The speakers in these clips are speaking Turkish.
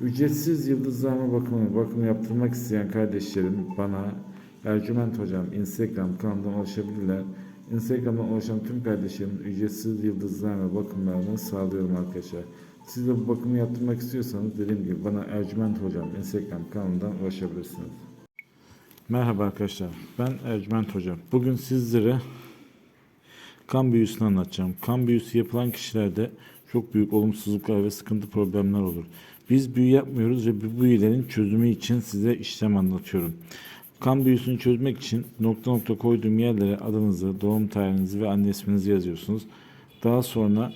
Ücretsiz yıldızlama bakımı, bakım yaptırmak isteyen kardeşlerim bana Ercüment Hocam Instagram kanalından ulaşabilirler. Instagram'dan ulaşan tüm kardeşlerim ücretsiz yıldızlama bakımlarını sağlıyorum arkadaşlar. Siz de bu bakımı yaptırmak istiyorsanız dediğim gibi bana Ercüment Hocam Instagram kanalından ulaşabilirsiniz. Merhaba arkadaşlar. Ben Ercüment Hocam. Bugün sizlere kan büyüsünü anlatacağım. Kan büyüsü yapılan kişilerde çok büyük olumsuzluklar ve sıkıntı problemler olur. Biz büyü yapmıyoruz ve bu büyülerin çözümü için size işlem anlatıyorum. Kan büyüsünü çözmek için nokta nokta koyduğum yerlere adınızı, doğum tarihinizi ve anne isminizi yazıyorsunuz. Daha sonra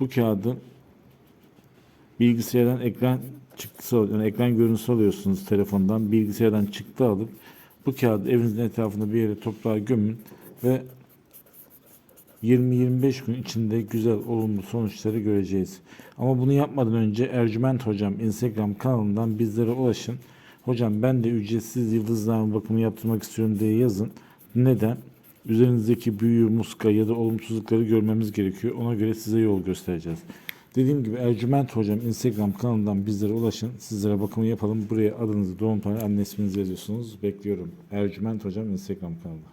bu kağıdı bilgisayardan ekran çıktısı yani ekran görüntüsü alıyorsunuz telefondan. Bilgisayardan çıktı alıp bu kağıdı evinizin etrafında bir yere toprağa gömün ve 20-25 gün içinde güzel olumlu sonuçları göreceğiz. Ama bunu yapmadan önce Ercüment Hocam Instagram kanalından bizlere ulaşın. Hocam ben de ücretsiz yıldızlama bakımı yaptırmak istiyorum diye yazın. Neden? Üzerinizdeki büyü, muska ya da olumsuzlukları görmemiz gerekiyor. Ona göre size yol göstereceğiz. Dediğim gibi Ercüment Hocam Instagram kanalından bizlere ulaşın. Sizlere bakımı yapalım. Buraya adınızı, doğum tarihi, anne isminizi yazıyorsunuz. Bekliyorum. Ercüment Hocam Instagram kanalı.